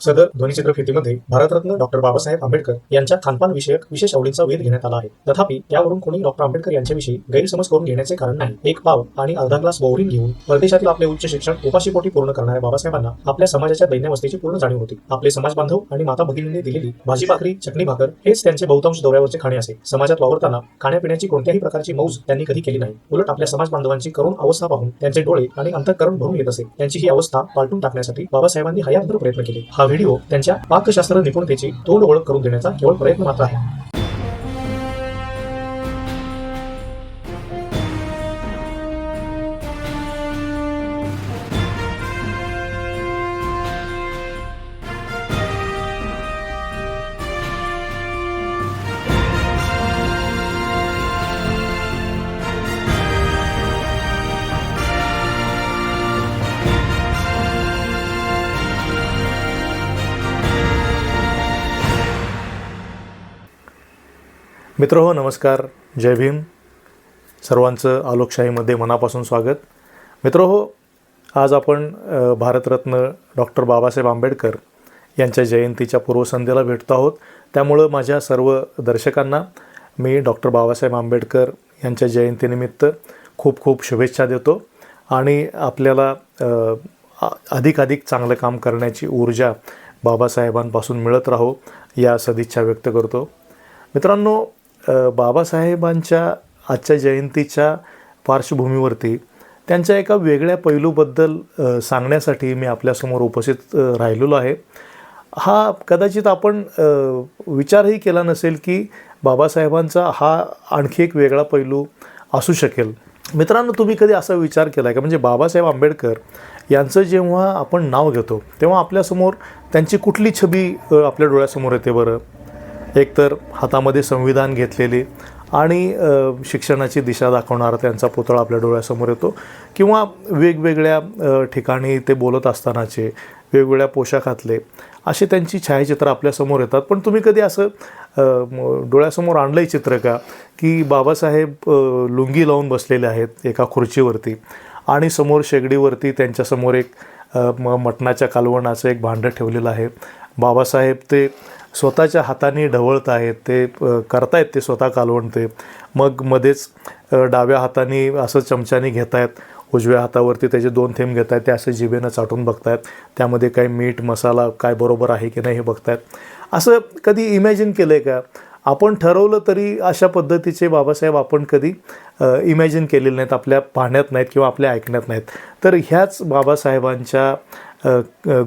सदर ध्वनिचित्रफितीमध्ये भारतरत्न डॉक्टर बाबासाहेब आंबेडकर यांच्या खानपान विषयक विशेष आवडींचा वेध घेण्यात आला आहे. तथापि यावरून कोणी डॉक्टर आंबेडकर यांच्याविषयी गैरसमज करून घेण्याचे कारण नाही. एक पाव आणि अर्धा ग्लास बोरिंग घेऊन परदेशातील आपले उच्च शिक्षण उपाशीपोटी पूर्ण करणाऱ्या बाबासाहेबांना आपल्या समाजाच्या दैन्यावस्थेची पूर्ण जाणीव होती. आपले समाज बांधव आणि माता भगिनींनी दिलेली भाजी भाकरी चटणी भाकर हेच त्यांचे बहुतांश दौऱ्यावरचे खाणे असे. समाजात वावरताना खाण्यापिण्याची कोणत्याही प्रकारची मौज त्यांनी कधी केली नाही. उलट आपल्या समाज बांधवांची करुण अवस्था पाहून त्यांचे डोळे आणि अंतःकरण भरून येत असे. त्यांची ही अवस्था पालटून टाकण्यासाठी बाबासाहेबांनी हयाभर प्रयत्न केले. हा व्हिडिओ त्यांच्या पाकशास्त्र निपुणतेची तोंड ओळख करून देण्याचा केवळ प्रयत्न मात्र आहे. मित्र हो नमस्कार. जय भीम. सर्वांचं आलोकशाहीमध्ये मनापासून स्वागत. मित्र हो आज आपण भारतरत्न डॉक्टर बाबासाहेब आंबेडकर यांच्या जयंतीच्या पूर्वसंध्येला भेटतो आहोत. त्यामुळं माझ्या सर्व दर्शकांना मी डॉक्टर बाबासाहेब आंबेडकर यांच्या जयंतीनिमित्त खूप खूप शुभेच्छा देतो आणि आपल्याला अधिकाधिक चांगलं काम करण्याची ऊर्जा बाबासाहेबांपासून मिळत राहो या सदिच्छा व्यक्त करतो. मित्रांनो बाबासाहेबांच्या आजच्या जयंतीच्या पार्श्वभूमीवरती त्यांच्या एका वेगळ्या पैलूबद्दल सांगण्यासाठी मी आपल्यासमोर उपस्थित राहिलेलो आहे. हा कदाचित आपण विचारही केला नसेल की बाबासाहेबांचा हा आणखी एक वेगळा पैलू असू शकेल. मित्रांनो तुम्ही कधी असा विचार केला आहे का? म्हणजे बाबासाहेब आंबेडकर यांचं जेव्हा आपण नाव घेतो तेव्हा आपल्यासमोर त्यांची कुठली छबी आपल्या डोळ्यासमोर येते बरं? एकतर हातामध्ये संविधान घेतलेले आणि शिक्षणाची दिशा दाखवणारा त्यांचा पुतळा आपल्या डोळ्यासमोर येतो. किंवा वेगवेगळ्या ठिकाणी ते बोलत असतानाचे वेगवेगळ्या पोशाखातले असे त्यांची छायाचित्रं आपल्यासमोर येतात. पण तुम्ही कधी असं डोळ्यासमोर आणलं आहे चित्र का? की बाबासाहेब लुंगी लावून बसलेले आहेत एका खुर्चीवरती आणि समोर शेगडीवरती त्यांच्यासमोर एक मटणाच्या कालवणाचं एक भांडं ठेवलेलं आहे. बाबासाहेब ते स्वतःच्या हाताने ढवळत आहेत ते करतायत ते स्वतः कालवणते मग मध्येच डाव्या हाताने असं चमच्याने घेत आहेत उजव्या हातावरती त्याचे दोन थेंब घेत आहेत ते असं जिभेनं चाटून बघतायत. त्यामध्ये काही मीठ मसाला काय बरोबर आहे की नाही हे बघतायत. असं कधी इमॅजिन केलं आहे का? आपण ठरवलं तरी अशा पद्धतीचे बाबासाहेब आपण कधी इमॅजिन केलेले नाहीत आपल्या पाहण्यात नाहीत किंवा आपल्या ऐकण्यात नाहीत. तर ह्याच बाबासाहेबांच्या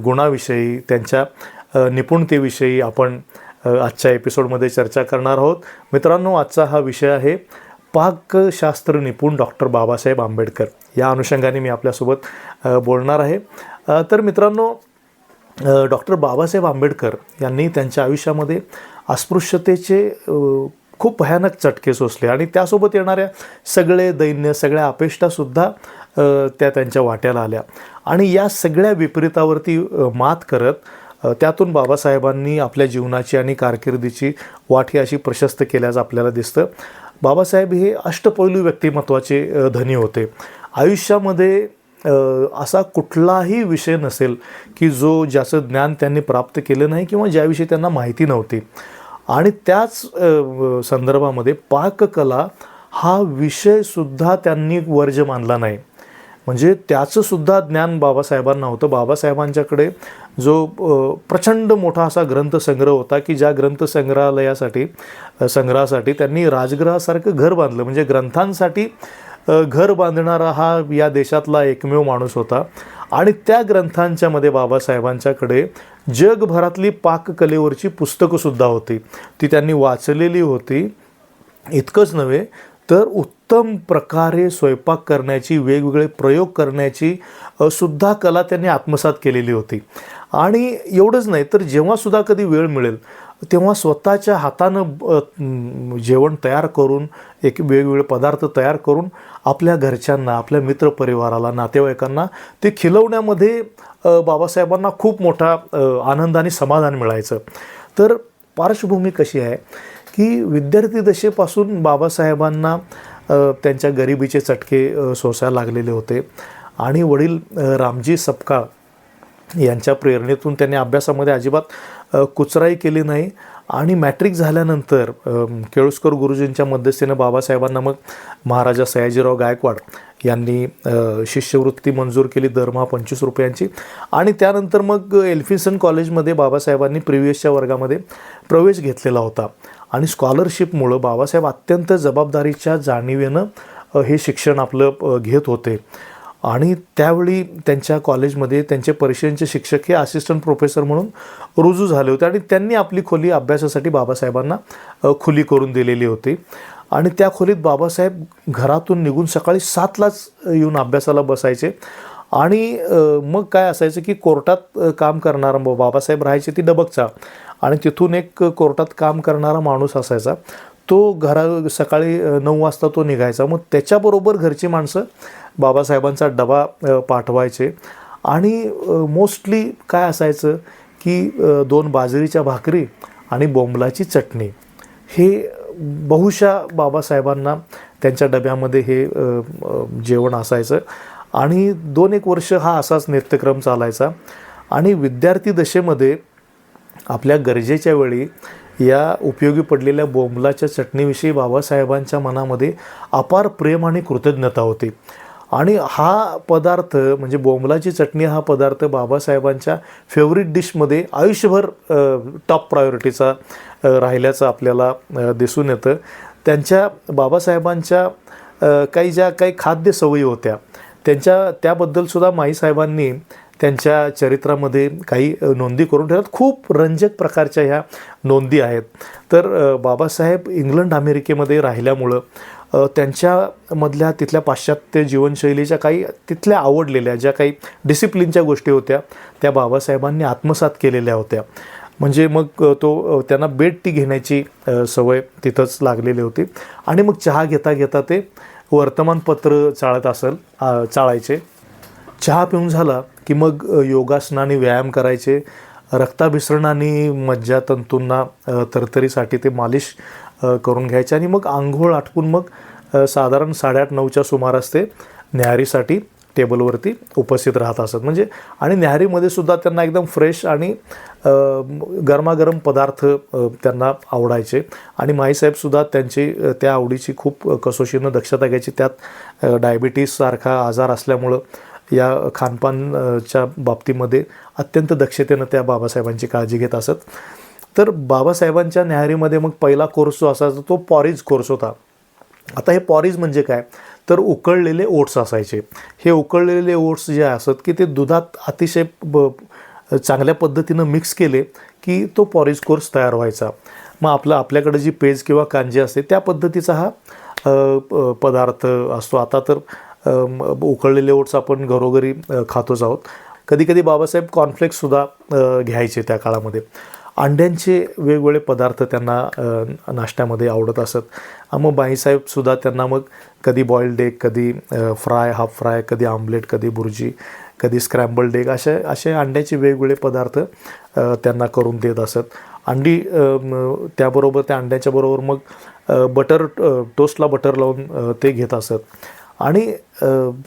गुणाविषयी त्यांच्या निपुणतेविषयी आपण आजच्या एपिसोडमध्ये चर्चा करणार आहोत. मित्रांनो आजचा हा विषय आहे पाकशास्त्र निपुण डॉक्टर बाबासाहेब आंबेडकर. या अनुषंगाने मी आपल्यासोबत बोलणार आहे. तर मित्रांनो डॉक्टर बाबासाहेब आंबेडकर यांनी त्यांच्या आयुष्यामध्ये अस्पृश्यतेचे खूप भयानक चटके सोसले आणि त्यासोबत येणाऱ्या सगळे दैन्य सगळ्या अपेष्टासुद्धा त्या त्यांच्या वाट्याला आल्या. आणि या सगळ्या विपरीतावरती मात करत त्यातून बाबासाहेबांनी आपल्या जीवनाची आणि कारकिर्दीची वाट ही अशी प्रशस्त केल्याचं आपल्याला दिसतं. बाबासाहेब हे अष्टपैलू व्यक्तिमत्वाचे धनी होते. आयुष्यामध्ये असा कुठलाही विषय नसेल की जो ज्याचं ज्ञान त्यांनी प्राप्त केलं नाही किंवा ज्याविषयी त्यांना माहिती नव्हती. आणि त्याच संदर्भामध्ये पाककला हा विषयसुद्धा त्यांनी वर्ज मानला नाही. म्हणजे त्याचंसुद्धा ज्ञान बाबासाहेबांना होतं. बाबासाहेबांच्याकडे जो प्रचंड मोठा असा ग्रंथसंग्रह होता की ज्या ग्रंथसंग्रहालयासाठी संग्रहासाठी त्यांनी राजगृहासारखं घर बांधलं. म्हणजे ग्रंथांसाठी घर बांधणारा हा या देशातला एकमेव माणूस होता. आणि त्या ग्रंथांच्यामध्ये बाबासाहेबांच्याकडे जगभरातली पाककलेवरची पुस्तकंसुद्धा होती. ती त्यांनी वाचलेली होती. इतकंच नव्हे तर उत्तम प्रकारे स्वयंपाक करण्याची वेगवेगळे प्रयोग करण्याची सुद्धा कला त्यांनी आत्मसात केलेली होती. आणि एवढंच नाही तर जेव्हासुद्धा कधी वेळ मिळेल तेव्हा स्वतःच्या हातानं जेवण तयार करून एक वेगवेगळे पदार्थ तयार करून आपल्या घरच्यांना आपल्या मित्रपरिवाराला नातेवाईकांना ते खिलवण्यामध्ये बाबासाहेबांना खूप मोठा आनंद आणि समाधान मिळायचं. तर पार्श्वभूमी कशी आहे? की विद्यार्थी दशेपासून बाबासाहेबांना त्यांच्या गरिबीचे चटके सोसायला लागलेले होते. आणि वडील रामजी सपकाळ यांच्या प्रेरणेतून त्यांनी अभ्यासामध्ये अजिबात कुचराई केली नाही. आणि मॅट्रिक झाल्यानंतर केळुस्कर गुरुजींच्या मध्यस्थीनं बाबासाहेबांना मग महाराजा सयाजीराव गायकवाड यांनी शिष्यवृत्ती मंजूर केली दरमहा पंचवीस रुपयांची. आणि त्यानंतर मग एल्फिन्सन कॉलेजमध्ये बाबासाहेबांनी प्रिव्हियसच्या वर्गामध्ये प्रवेश घेतलेला होता. आणि स्कॉलरशिपमुळं बाबासाहेब अत्यंत जबाबदारीच्या जाणीवेनं हे शिक्षण आपलं घेत होते. आणि त्यावेळी त्यांच्या कॉलेजमध्ये त्यांचे परिषदेचे शिक्षक हे असिस्टंट प्रोफेसर म्हणून रुजू झाले होते आणि त्यांनी आपली खोली अभ्यासासाठी बाबासाहेबांना खुली करून दिलेली होती. आणि त्या खोलीत बाबासाहेब घरातून निघून सकाळी सातलाच येऊन अभ्यासाला बसायचे. आणि मग काय असायचं की कोर्टात काम करणारा बाबासाहेब राहायचे ती डबकचा. आणि तिथून एक कोर्टात काम करणारा माणूस असायचा. तो घरा सकाळी नऊ वाजता तो निघायचा. मग त्याच्याबरोबर घरची माणसं बाबासाहेबांचा डबा पाठवायचे. आणि मोस्टली काय असायचं की दोन बाजरीच्या भाकरी आणि बोंबलाची चटणी. हे बहुशा बाबासाहेबांना त्यांच्या डब्यामध्ये हे जेवण असायचं. आणि दोन एक वर्ष हा असाच नित्यक्रम चालायचा. आणि विद्यार्थी दशेमध्ये आपल्या गरजेच्या वेळी या उपयोगी पडलेल्या बोंबलाच्या चटणीविषयी बाबासाहेबांच्या मनामध्ये अपार प्रेम आणि कृतज्ञता होती. आणि हा पदार्थ म्हणजे बोंबलाची चटणी हा पदार्थ बाबासाहेबांच्या फेवरेट डिशमध्ये आयुष्यभर टॉप प्रायोरिटीचा राहिल्याचं आपल्याला दिसून येतं. त्यांच्या बाबासाहेबांच्या काही ज्या काही खाद्य सवयी होत्या त्यांच्या त्याबद्दलसुद्धा माईसाहेबांनी त्यांच्या चरित्रामध्ये काही नोंदी करून ठेवतात. खूप रंजक प्रकारच्या ह्या नोंदी आहेत. तर बाबासाहेब इंग्लंड अमेरिकेमध्ये राहिल्यामुळं त्यांच्यामधल्या तिथल्या पाश्चात्य जीवनशैलीच्या काही तिथल्या आवडलेल्या ज्या काही डिसिप्लिनच्या गोष्टी होत्या त्या बाबासाहेबांनी आत्मसात केलेल्या होत्या. म्हणजे मग तो त्यांना बेड टी घेण्याची सवय तिथंच लागलेली होती. आणि मग चहा घेता घेता ते वर्तमानपत्र चाळत असेल चाळायचे. चहा पिऊन झाला की मग योगासनाने व्यायाम करायचे रक्ताभिसरण आणि मज्जातंतूंना तरतरीसाठी ते मालिश करून घ्यायचे आणि मग आंघोळ आटपून मग साधारण साडेआठ नऊच्या सुमारास ते न्याहारीसाठी टेबलवरती उपस्थित राहत असत. म्हणजे आणि न्याहारीमध्ये सुद्धा त्यांना एकदम फ्रेश आणि गरमागरम पदार्थ त्यांना आवडायचे. आणि माईसाहेबसुद्धा त्यांची त्या आवडीची खूप कसोशीनं दक्षता घ्यायची. त्यात डायबिटीससारखा आजार असल्यामुळं या खानपानच्या बाबतीमध्ये अत्यंत दक्षतेनं त्या बाबासाहेबांची काळजी घेत असत. तर बाबासाहेबांच्या न्याहारीमध्ये मग पहिला कोर्स जो असायचा तो पॉरीज कोर्स होता. आता हे पॉरीज म्हणजे काय? तर उकळलेले ओट्स असायचे. हे उकळलेले ओट्स जे असत की ते दुधात अतिशय ब चांगल्या पद्धतीनं मिक्स केले की तो पॉरीज कोर्स तयार व्हायचा. मग आपलं आपल्याकडे जी पेज किंवा कांजी असते त्या पद्धतीचा हा पदार्थ असतो. आता तर उकळलेले ओट्स आपण घरोघरी खातोच आहोत. कधी कधी बाबासाहेब कॉर्नफ्लेक्ससुद्धा घ्यायचे त्या काळामध्ये. अंड्यांचे वेगवेगळे पदार्थ त्यांना नाश्त्यामध्ये आवडत असत. मग बाईसाहेबसुद्धा त्यांना मग कधी बॉइल्ड एग कधी फ्राय हाफ फ्राय कधी आमलेट कधी बुर्जी कधी स्क्रॅम्बल्ड एग असे असे अंड्याचे वेगवेगळे पदार्थ त्यांना करून देत असत. अंडी त्याबरोबर त्या अंड्याच्या बरोबर मग बटर टोस्टला बटर लावून ते घेत असत. आणि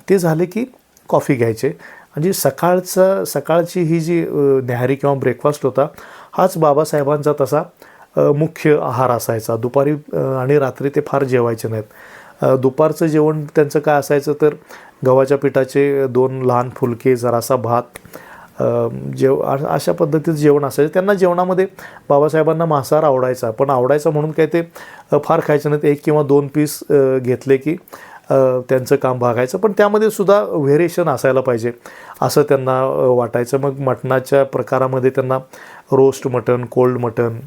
ते झाले की कॉफी घ्यायचे. म्हणजे सकाळचं सकाळची ही जी न्याहारी किंवा ब्रेकफास्ट होता हाच बाबासाहेबांचा तसा मुख्य आहार असायचा. दुपारी आणि रात्री ते फार जेवायचे नाहीत. दुपारचं जेवण त्यांचं काय असायचं तर गव्हाच्या पिठाचे दोन लहान फुलके जरासा भात जेव अशा पद्धतीचं जेवण असायचं. त्यांना जेवणामध्ये बाबासाहेबांना मांसाहार आवडायचा. पण आवडायचा म्हणून काय ते फार खायचे नाहीत. एक किंवा दोन पीस घेतले की त्यांचं काम भागायचं पण त्यामध्ये सुद्धा व्हेरिएशन असायला पाहिजे. असं त्यांना वाटायचं. मग मटणाच्या प्रकारामध्ये त्यांना रोस्ट मटण कोल्ड मटण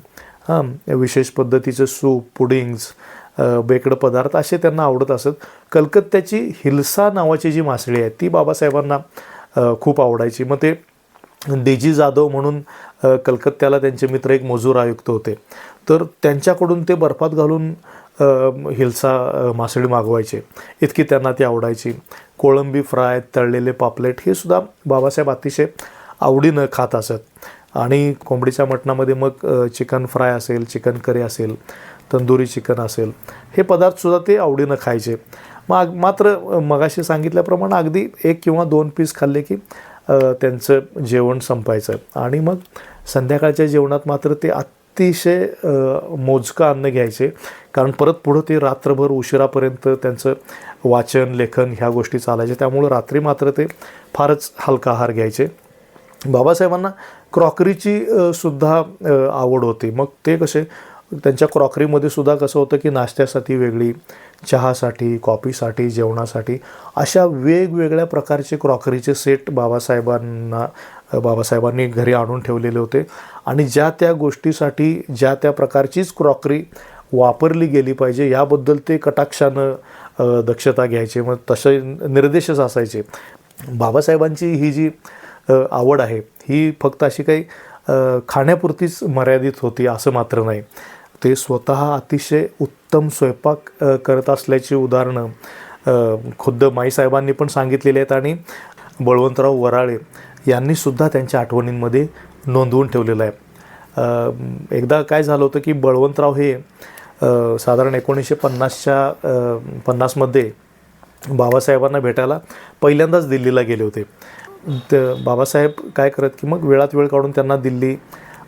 हां विशेष पद्धतीचं सूप पुडिंग्स बेकड पदार्थ असे त्यांना आवडत असत. कलकत्त्याची हिल्सा नावाची जी मासळी आहे ती बाबासाहेबांना खूप आवडायची. मग ते डेजी जाधव म्हणून कलकत्त्याला त्यांचे मित्र एक मजूर आयुक्त होते. तर त्यांच्याकडून ते बर्फात घालून हिलसा मासळी मागवायचे. इतकी त्यांना ती आवडायची. कोळंबी फ्राय तळलेले पापलेट हे सुद्धा बाबासाहेब अतिशय आवडीनं खात असत. आणि कोंबडीच्या मटणामध्ये मग चिकन फ्राय असेल चिकन करी असेल तंदुरी चिकन असेल हे पदार्थसुद्धा ते आवडीनं खायचे. मग मात्र मगाशी सांगितल्याप्रमाणे अगदी एक किंवा दोन पीस खाल्ले की त्यांचं जेवण संपायचं. आणि मग संध्याकाळच्या जेवणात मात्र ते अतिशय मोजकं अन्न घ्यायचे. कारण परत पुढं ते रात्रभर उशिरापर्यंत त्यांचं वाचन लेखन ह्या गोष्टी चालायच्या. त्यामुळं रात्री मात्र ते फारच हलका आहार घ्यायचे. बाबासाहेबांना क्रॉकरीची सुद्धा आवड होती. मग ते कसे त्यांच्या क्रॉकरीमध्ये सुद्धा कसं होतं की नाश्त्यासाठी वेगळी चहासाठी कॉफीसाठी जेवणासाठी अशा वेगवेगळ्या प्रकारचे क्रॉकरीचे सेट बाबासाहेबांना बाबासाहेबांनी घरी आणून ठेवलेले होते. आणि ज्या त्या गोष्टीसाठी ज्या त्या प्रकारचीच क्रॉकरी वापरली गेली पाहिजे याबद्दल ते कटाक्षानं दक्षता घ्यायचे मग तसे निर्देशच असायचे. बाबासाहेबांची ही जी आवड आहे ही फक्त अशी काही खाण्यापुरतीच मर्यादित होती असं मात्र नाही. ते स्वतः अतिशय उत्तम स्वयंपाक करत असल्याची उदाहरणं खुद्द माईसाहेबांनी पण सांगितलेली आहेत. आणि बळवंतराव वराळे यांनी सुद्धा त्यांच्या आठवणींमध्ये नोंदवून ठेवलेलं आहे. एकदा काय झालं होतं की बळवंतराव हे साधारण एकोणीसशे पन्नासच्या पन्नासमध्ये बाबासाहेबांना भेटायला पहिल्यांदाच दिल्लीला गेले होते. तर बाबासाहेब काय करत की मग वेळात वेळ काढून त्यांना दिल्ली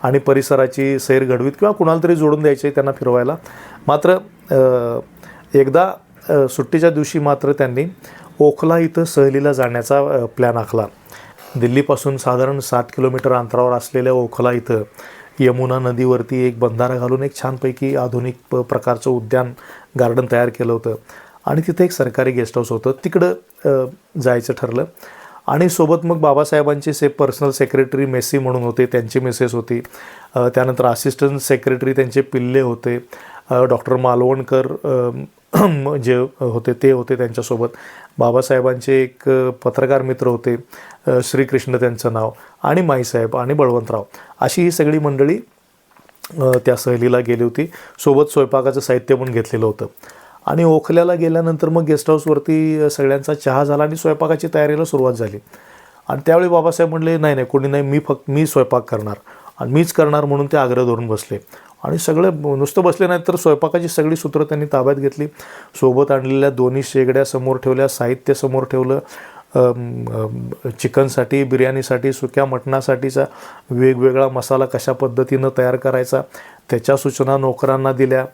आणि परिसराची सैर घडवीत किंवा कुणाला तरी जोडून द्यायचे त्यांना फिरवायला. मात्र एकदा सुट्टीच्या दिवशी मात्र त्यांनी ओखला इथं सहलीला जाण्याचा प्लॅन आखला. दिल्लीपासून साधारण सात किलोमीटर अंतरावर असलेल्या ओखला इथं यमुना नदीवरती एक बंधारा घालून एक छानपैकी आधुनिक प प्रकारचं उद्यान गार्डन तयार केलं होतं. आणि तिथे एक सरकारी गेस्ट हाऊस होतं. तिकडं जायचं ठरलं. आणि सोबत मग बाबासाहेबांचे से पर्सनल सेक्रेटरी मेसी म्हणून होते त्यांची मिसेस होती. त्यानंतर असिस्टंट सेक्रेटरी त्यांचे पिल्ले होते. डॉक्टर मालवणकर जे होते ते होते त्यांच्यासोबत. बाबासाहेबांचे एक पत्रकार मित्र होते श्रीकृष्ण त्यांचं नाव आणि माईसाहेब आणि बळवंतराव. अशी ही सगळी मंडळी त्या सहलीला गेली होती. सोबत स्वयंपाकाचं साहित्य पण घेतलेलं होतं. आणि ओखल्याला गेल्यानंतर मग गेस्ट हाऊसवरती सगळ्यांचा चहा झाला आणि स्वयंपाकाची तयारीला सुरुवात झाली. आणि त्यावेळी बाबासाहेब म्हणले नाही नाही कोणी नाही मी फक्त मी स्वयंपाक करणार. आणि मीच करणार म्हणून ते आग्रह धरून बसले. आणि सगळं नुसतं बसले नाहीत तर स्वयंपाकाची सगळी सूत्रं त्यांनी ताब्यात घेतली. सोबत आणलेल्या दोन्ही शेगड्या समोर ठेवल्या साहित्य समोर ठेवलं चिकनसाठी बिर्याणीसाठी सुक्या मटणासाठीचा वेगवेगळा मसाला कशा पद्धतीनं तयार करायचा त्याच्या सूचना नोकरांना दिल्या.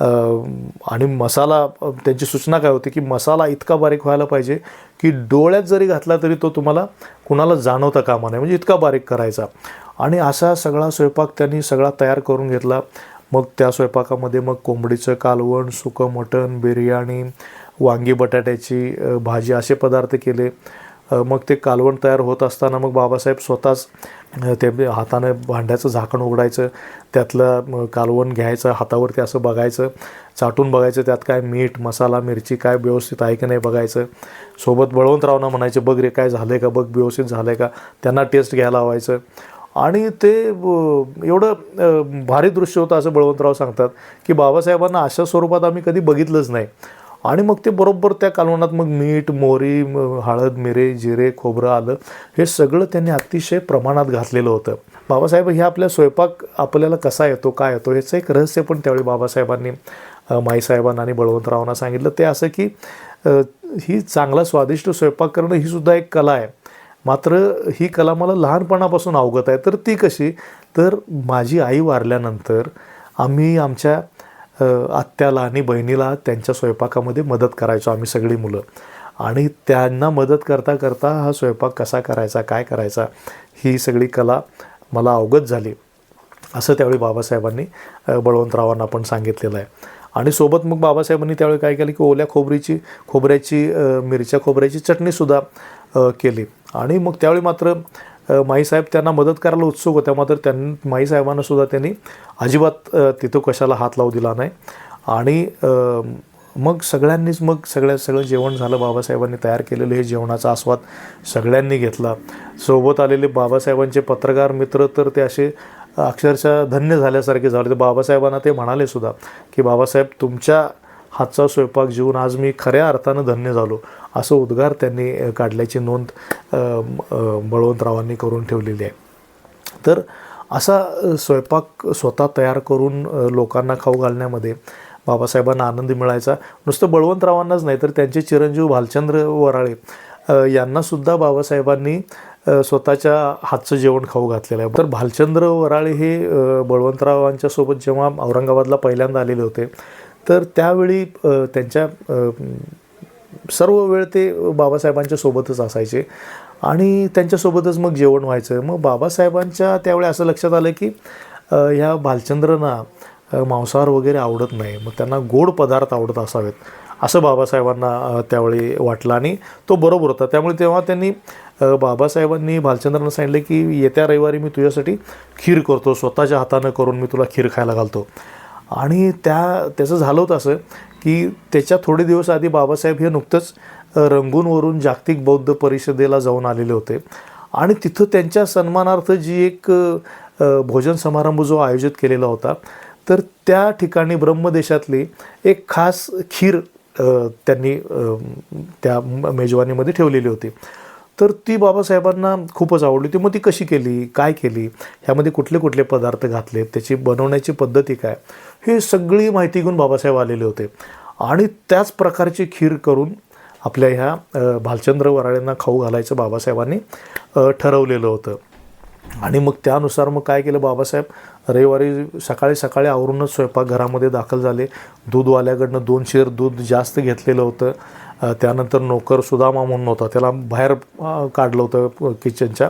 आणि मसाला त्यांची सूचना काय होती की मसाला इतका बारीक व्हायला पाहिजे की डोळ्यात जरी घातला तरी तो तुम्हाला कुणाला जाणवता कामा नाही म्हणजे इतका बारीक करायचा. आणि असा सगळा स्वयंपाक त्यांनी सगळा तयार करून घेतला. मग त्या स्वयंपाकामध्ये मग कोंबडीचं कालवण सुकं मटण बिर्याणी वांगी बटाट्याची भाजी असे पदार्थ केले. मग ते कालवण तयार होत असताना मग बाबासाहेब स्वतःच ते हाताने भांड्याचं झाकण उघडायचं त्यातलं कालवण घ्यायचं हातावरती असं बघायचं चाटून बघायचं त्यात काय मीठ मसाला मिरची काय व्यवस्थित आहे की नाही बघायचं सोबत बळवंतरावना म्हणायचं बघ रे काय झालं आहे का? बघ व्यवस्थित झालं आहे का? त्यांना टेस्ट घ्यायला लावायचं. आणि ते एवढं भारी दृश्य होतं असं बळवंतराव सांगतात की बाबासाहेबांना अशा स्वरूपात आम्ही कधी बघितलंच नाही. आणि मग ते बरोबर त्या कालवणात मग मीठ मोहरी हळद मिरे जिरे खोबरं आलं हे सगळं त्यांनी अतिशय प्रमाणात घातलेलं होतं. बाबासाहेब हे आपल्या स्वयंपाक आपल्याला कसा येतो काय येतो याचं एक रहस्य पण त्यावेळी बाबासाहेबांनी माईसाहेबांना आणि बळवंतरावांना सांगितलं. ते असं की ही चांगला स्वादिष्ट स्वयंपाक करणं ही सुद्धा एक कला आहे. मात्र ही कला मला लहानपणापासून अवगत आहे. तर ती कशी? तर माझी आई वारल्यानंतर आम्ही आमच्या आत्याला आणि बहिणीला त्यांच्या स्वयंपाकामध्ये मदत करायचो आम्ही सगळी मुलं. आणि त्यांना मदत करता करता हा स्वयंपाक कसा करायचा काय करायचा ही सगळी कला मला अवगत झाली. असं त्यावेळी बाबासाहेबांनी बळवंतरावांना पण सांगितलेलं आहे. आणि सोबत मग बाबासाहेबांनी त्यावेळी काय केलं की ओल्या खोबरीची खोबऱ्याची मिरच्या खोबऱ्याची चटणीसुद्धा केली. आणि मग त्यावेळी मात्र माईसाहेब त्यांना मदत करायला उत्सुक होत्या मात्र त्यां माईसाहेबांनासुद्धा त्यांनी अजिबात तिथं कशाला हात लावू दिला नाही. आणि मग सगळ्यांनीच मग सगळ्या सगळं जेवण झालं बाबासाहेबांनी तयार केलेलं हे जेवणाचा आस्वाद सगळ्यांनी घेतला. सोबत आलेले बाबासाहेबांचे पत्रकार मित्र तर ते असे अक्षरशः धन्य झाल्यासारखे झाले. तर बाबासाहेबांना ते म्हणाले सुद्धा की बाबासाहेब तुमच्या हातचा स्वयंपाक जेवून आज मी खऱ्या अर्थानं धन्य झालो. असं उद्गार त्यांनी काढल्याची नोंद बळवंतरावांनी करून ठेवलेली आहे. तर असा स्वयंपाक स्वतः तयार करून लोकांना खाऊ घालण्यामध्ये बाबासाहेबांना आनंद मिळायचा. नुसतं बळवंतरावांनाच नाही तर त्यांचे चिरंजीव भालचंद्र वराळे यांनासुद्धा बाबासाहेबांनी स्वतःच्या हातचं जेवण खाऊ घातलेलं आहे. तर भालचंद्र वराळे हे बळवंतरावांच्या सोबत जेव्हा औरंगाबादला पहिल्यांदा आलेले होते तर त्यावेळी त्यांच्या सर्व वेळ ते बाबासाहेबांच्या सोबतच असायचे. आणि त्यांच्यासोबतच मग जेवण व्हायचं. मग बाबासाहेबांच्या त्यावेळी असं लक्षात आलं की ह्या भालचंद्रना मांसाहार वगैरे आवडत नाही. मग त्यांना गोड पदार्थ आवडत असावेत असं बाबासाहेबांना त्यावेळी वाटलं. आणि तो बरोबर होता. त्यामुळे तेव्हा त्यांनी बाबासाहेबांनी भालचंद्रांना सांगितलं की येत्या रविवारी मी तुझ्यासाठी खीर करतो. स्वतःच्या हातानं करून मी तुला खीर खायला घालतो. आणि त्या त्याचं झालं होतं असं की त्याच्या थोडे दिवस आधी बाबासाहेब हे नुकतंच रंगूनवरून जागतिक बौद्ध परिषदेला जाऊन आलेले होते. आणि तिथं त्यांच्या सन्मानार्थ जी एक भोजन समारंभ जो आयोजित केलेला होता तर त्या ठिकाणी ब्रह्मदेशातली एक खास खीर त्यांनी त्या मेजवानीमध्ये ठेवलेली होती. तर ती बाबासाहेबांना खूपच आवडली. ती मग ती कशी केली? काय केली? ह्यामध्ये कुठले कुठले पदार्थ घातले त्याची बनवण्याची पद्धती काय? हे सगळी माहिती घेऊन बाबासाहेब आलेले होते. आणि त्याच प्रकारची खीर करून आपल्या ह्या भालचंद्र वराळ्यांना खाऊ घालायचं बाबासाहेबांनी ठरवलेलं होतं. आणि मग त्यानुसार मग काय केलं बाबासाहेब? रविवारी सकाळी सकाळी आवरूनच स्वयंपाकघरामध्ये दाखल झाले. दूधवाल्याकडनं दोन शेर दूध जास्त घेतलेलं होतं. त्यानंतर नोकर सुदामा म्हणून होता. त्याला बाहेर काढलं होतं किचनच्या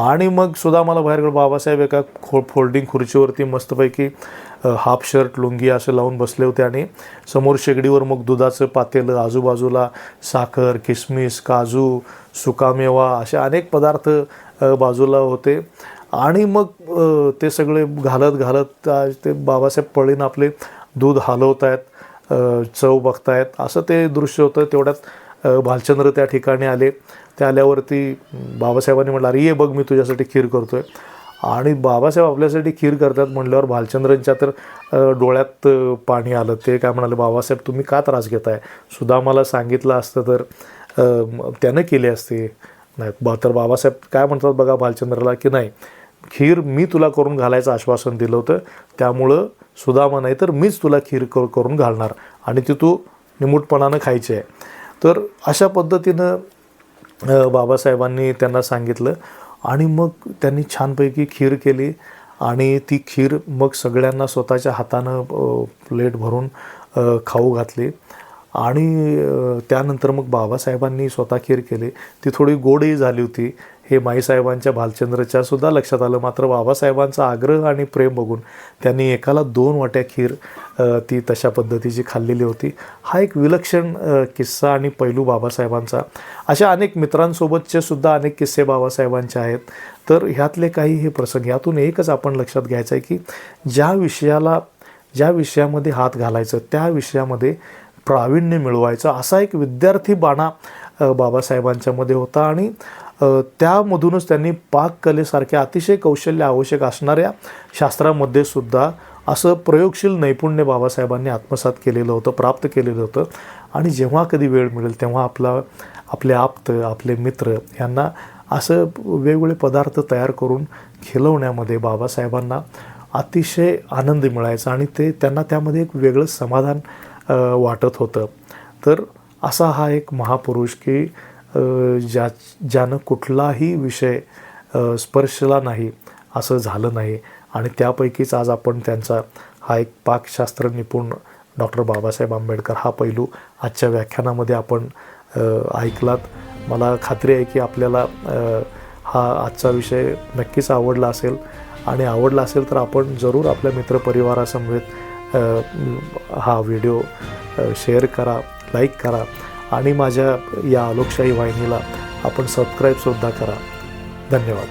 आणि मग सुदामाला बाहेर काढलं. बाबासाहेब एका खो फोल्डिंग खुर्चीवरती मस्तपैकी हाफ शर्ट लुंगी असं लावून बसले होते आणि समोर शेगडीवर मग दुधाचं पातेलं आजूबाजूला साखर किसमिस काजू सुकामेवा असे अनेक पदार्थ बाजूला होते. आणि मग ते सगळे घालत घालत ते बाबासाहेब पळीन आपले दूध हलवत आहेत चव बघतायत. असं ते दृश्य होतं. तेवढ्यात भालचंद्र त्या ठिकाणी आले. ते आल्यावरती बाबासाहेबांनी म्हटलं अरे ये बघ मी तुझ्यासाठी खीर करतो आहे आणि बाबासाहेब आपल्यासाठी खीर करतात म्हणल्यावर भालचंद्रांच्या तर डोळ्यात पाणी आलं. ते काय म्हणाले बाबासाहेब तुम्ही का त्रास घेताय? सुद्धा मला सांगितलं असतं तर त्यानं केले असते. नाही बा तर बाबासाहेब काय म्हणतात बघा भालचंद्रला की नाही खीर मी तुला करून घालायचं आश्वासन दिलं होतं. त्यामुळं सुदामा नाही तर मीच तुला खीर कर करून घालणार. आणि ती तू निमूटपणानं खायची आहे. तर अशा पद्धतीनं बाबासाहेबांनी त्यांना सांगितलं. आणि मग त्यांनी छानपैकी खीर केली. आणि ती खीर मग सगळ्यांना स्वतःच्या हातानं प्लेट भरून खाऊ घातली. आणि त्यानंतर मग बाबासाहेबांनी स्वतः खीर केली. ती थोडी गोडही झाली होती. हे माईसाहेबांच्या भालचंद्रच्या सुद्धा लक्षात आलं. मात्र बाबासाहेबांचा आग्रह आणि प्रेम बघून त्यांनी एकाला दोन वाट्या खीर ती तशा पद्धतीची खाल्लेली होती. हा एक विलक्षण किस्सा आणि पैलू बाबासाहेबांचा. अशा अनेक मित्रांसोबतचे सुद्धा अनेक किस्से बाबासाहेबांचे आहेत. तर ह्यातले काही हे प्रसंग यातून एकच आपण लक्षात घ्यायचं आहे की ज्या विषयाला ज्या विषयामध्ये हात घालायचं त्या विषयामध्ये प्रावीण्य मिळवायचं असा एक विद्यार्थी बाणा बाबासाहेबांच्यामध्ये होता. आणि त्यामधूनच त्यांनी पाककलेसारख्या अतिशय कौशल्य आवश्यक असणाऱ्या शास्त्रामध्ये सुद्धा असं प्रयोगशील नैपुण्य बाबासाहेबांनी आत्मसात केलेलं होतं प्राप्त केलेलं होतं. आणि जेव्हा कधी वेळ मिळेल तेव्हा आपला आपले आप्त आपले मित्र यांना असं वेगवेगळे पदार्थ तयार करून खिलवण्यामध्ये बाबासाहेबांना अतिशय आनंद मिळायचा आणि ते त्यांना त्यामध्ये एक वेगळं समाधान वाटत होतं. तर असा हा एक महापुरुष की ज्या ज्यानं कुठलाही विषय स्पर्शला नाही असं झालं नाही. आणि त्यापैकीच आज आपण त्यांचा हा एक पाकशास्त्र निपुण डॉक्टर बाबासाहेब आंबेडकर हा पैलू आजच्या व्याख्यानामध्ये आपण ऐकलात. मला खात्री आहे की आपल्याला हा आजचा विषय नक्कीच आवडला असेल. आणि आवडला असेल तर आपण जरूर आपल्या मित्रपरिवारासमवेत हा व्हिडिओ शेअर करा लाईक करा. आणि माझ्या या आलोकशाही वाहिनीला आपण सबस्क्राईबसुद्धा करा. धन्यवाद.